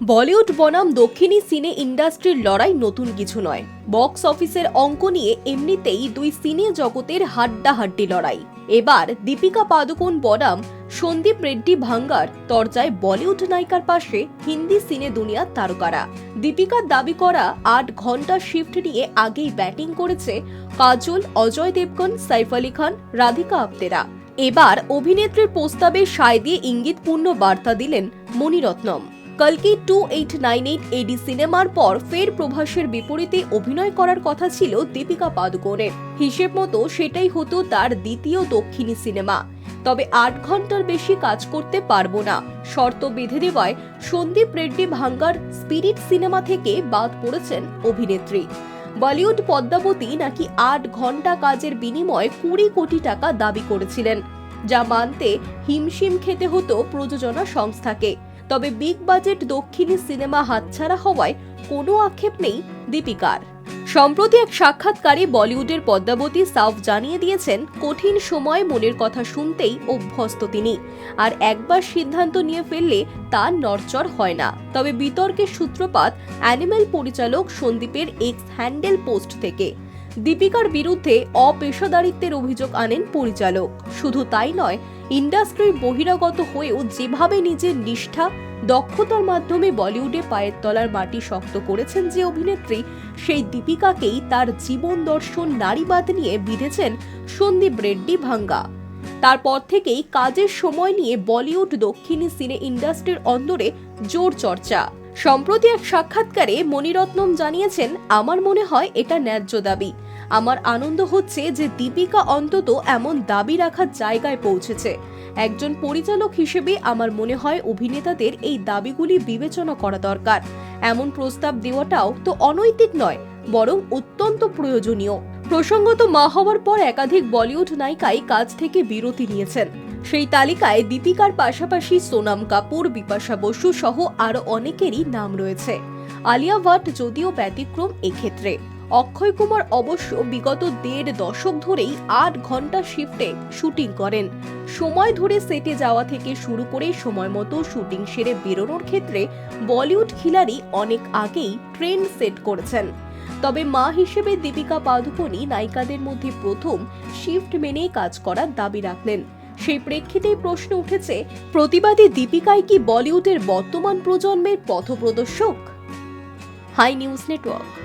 বলিউড বনাম দক্ষিণী সিনে ইন্ডাস্ট্রির লড়াই নতুন কিছু নয়। বক্স অফিসের অঙ্ক নিয়ে এমনিতেই দুই সিনে জগতের হাড্ডাহাড্ডি লড়াই। এবার দীপিকা পাদুকোন বনাম সন্দীপ রেড্ডি ভাঙ্গার তরজায় বলিউড নায়িকার পাশে হিন্দি সিনে দুনিয়ার তারকারা। দীপিকার দাবি করা আট ঘণ্টা শিফট নিয়ে আগেই ব্যাটিং করেছে কাজল, অজয় দেবগন, সাইফ আলী খান, রাধিকা আপ্তেরা। এবার অভিনেত্রীর প্রস্তাবে সায় দিয়ে ইঙ্গিতপূর্ণ বার্তা দিলেন Mani Ratnam. কলকি two eight nine eight AD সিনেমার পর ফের প্রভাসের বিপরীতে অভিনয় করার কথা ছিল দীপিকা পাদুকোণের হিসেব মতো সেটাই হতো তার দ্বিতীয় দক্ষিণী সিনেমা। তবে আট ঘণ্টার বেশি কাজ করতে পারব না। শর্ত বেঁধে দেওয়ায় সন্দীপ রেড্ডি ভাঙ্গার স্পিরিট সিনেমা থেকে বাদ পড়েছেন অভিনেত্রী। বলিউড পদ্মাবতী নাকি আট ঘণ্টা কাজের বিনিময়ে কুড়ি কোটি টাকা দাবি করেছিলেন, যা মানতে হিমশিম খেতে হতো প্রযোজনা সংস্থাকে। তবে বিগ বাজেট দক্ষিণী সিনেমা হাতছাড়া হওয়ায় কোনো আক্ষেপ নেই দীপিকার। সম্প্রতি এক সাক্ষাৎকারে বলিউডের পদ্মাবতী সাউফ জানিয়ে দিয়েছেন, কঠিন সময় মনের কথা শুনতেই অভ্যস্ত তিনি। আর একবার সিদ্ধান্ত নিয়ে ফেললে তা নড়চড় হয় না। তবে বিতর্কের সূত্রপাত অ্যানিমেল পরিচালক সন্দীপের এক্স হ্যান্ডেল পোস্ট থেকে। দীপিকার বিরুদ্ধে অপেশাদারিত্বের অভিযোগ আনেন পরিচালক। শুধু তাই নয়, ইন্ডাস্ট্রির বহিরাগত হয়েও যেভাবে নিজের নিষ্ঠা, দক্ষতার মাধ্যমে বলিউডে পায়ের তলার মাটি শক্ত করেছেন যে অভিনেত্রী, সেই দীপিকাকেই তার জীবন দর্শন নারীবাদ নিয়ে বিঁধেছেন সন্দীপ রেড্ডি ভাঙ্গা। তারপর থেকেই কাজের সময় নিয়ে বলিউড দক্ষিণী সিনে ইন্ডাস্ট্রির অন্দরে জোর চর্চা। সম্প্রতি এক সাক্ষাৎকারে মণিরত্নম জানিয়েছেন, আমার মনে হয় এটা ন্যায্য দাবি। আমার আনন্দ হচ্ছে যে দীপিকা অন্তত এমন দাবি রাখার জায়গায় পৌঁছেছে। একজন পরিচালক হিসেবে আমার মনে হয় অভিনেতাদের এই দাবিগুলি বিবেচনা করা দরকার। এমন প্রস্তাব দেওয়াটাও তো অনৈতিক নয়, বরং অত্যন্ত প্রয়োজনীয়। প্রসঙ্গত মা হওয়ার পর একাধিক বলিউড নায়িকাই কাজ থেকে বিরতি নিয়েছেন। সেই তালিকায় দীপিকার পাশাপাশি সোনাম কাপুর, বিপাশা বসু সহ আরও অনেকেরই নাম রয়েছে। আলিয়া ভাট যদিও ব্যতিক্রম এক্ষেত্রে। অক্ষয় কুমার অবশ্য বিগত দেড় দশক ধরেই আট ঘণ্টা শিফটে শুটিং করেন। সময় ধরে সেটে যাওয়া থেকে শুরু করে সময় মতো শুটিং সেরে বেরোনোর ক্ষেত্রে বলিউড খিলাড়ি অনেক আগেই ট্রেন্ড সেট করেছেন। তবে মা হিসেবে দীপিকা পাদুকোনি নায়িকাদের মধ্যে প্রথম শিফট মেনে কাজ করার দাবি রাখলেন। সেই প্রেক্ষিতেই প্রশ্ন উঠেছে প্রতিবাদী দীপিকাই কি বলিউডের বর্তমান প্রজন্মের পথপ্রদর্শক? Hi news network.